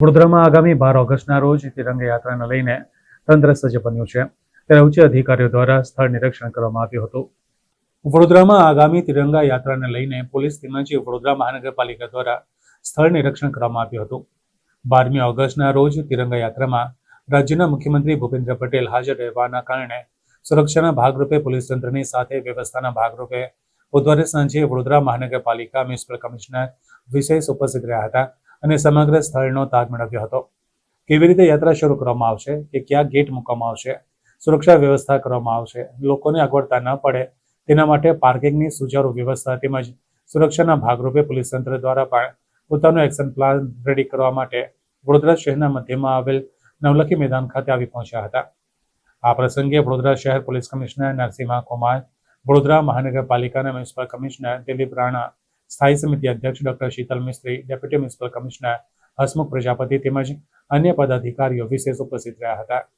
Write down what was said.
વડોદરામાં આગામી બાર ઓગસ્ટના રોજ તિરંગ યાત્રાને લઈને તંત્ર સજ્જ બન્યું છે. ત્યારે ઉચ્ચ અધિકારીઓ દ્વારા સ્થળ નિરીક્ષણ કરવામાં આવ્યું હતું. વડોદરામાં આગામી તિરંગા યાત્રાને લઈને પોલીસ તેમજ વડોદરા મહાનગરપાલિકા દ્વારા સ્થળ નિરીક્ષણ કરવામાં આવ્યું હતું. બારમી ઓગસ્ટના રોજ તિરંગા યાત્રામાં રાજ્યના મુખ્યમંત્રી ભૂપેન્દ્ર પટેલ હાજર રહેવાના કારણે સુરક્ષાના ભાગરૂપે પોલીસ તંત્રની સાથે વ્યવસ્થાના ભાગરૂપે બુધવારે સાંજે વડોદરા મહાનગરપાલિકા મ્યુનિસિપલ કમિશનર વિશેષ ઉપસ્થિત રહ્યા હતા. અને સમગ્ર સ્થળનો તાગ મેળવ્યો હતો. કેવી રીતે યાત્રા શરૂ કરવામાં આવશે? કે ક્યાં ગેટ મૂકવામાં આવશે? સુરક્ષા વ્યવસ્થા કરવામાં આવશે? લોકોને અગવડતા ન પડે તેના માટે પાર્કિંગની સુચારુ વ્યવસ્થા તેમજ સુરક્ષાના ભાગરૂપે પોલીસ તંત્ર દ્વારા પણ પોતાનો એક્શન પ્લાન રેડી કરવા માટે વડોદરા શહેરના મધ્યમાં આવેલ નવલખી મેદાન ખાતે આવી પહોંચ્યા હતા. આ પ્રસંગે વડોદરા શહેર પોલીસ કમિશનર નરસિંહા કુમાર, વડોદરા મહાનગરપાલિકાના મ્યુનિસિપલ કમિશનર દિલીપ રાણા સ્થાયી સમિતિ અધ્યક્ષ doctor Sheetal Mistry, deputy municipal commissioner Hasmukh Prajapati તેમજ અન્ય પદાધિકારીઓ વિશેષ ઉપસ્થિત રહ્યા હતા.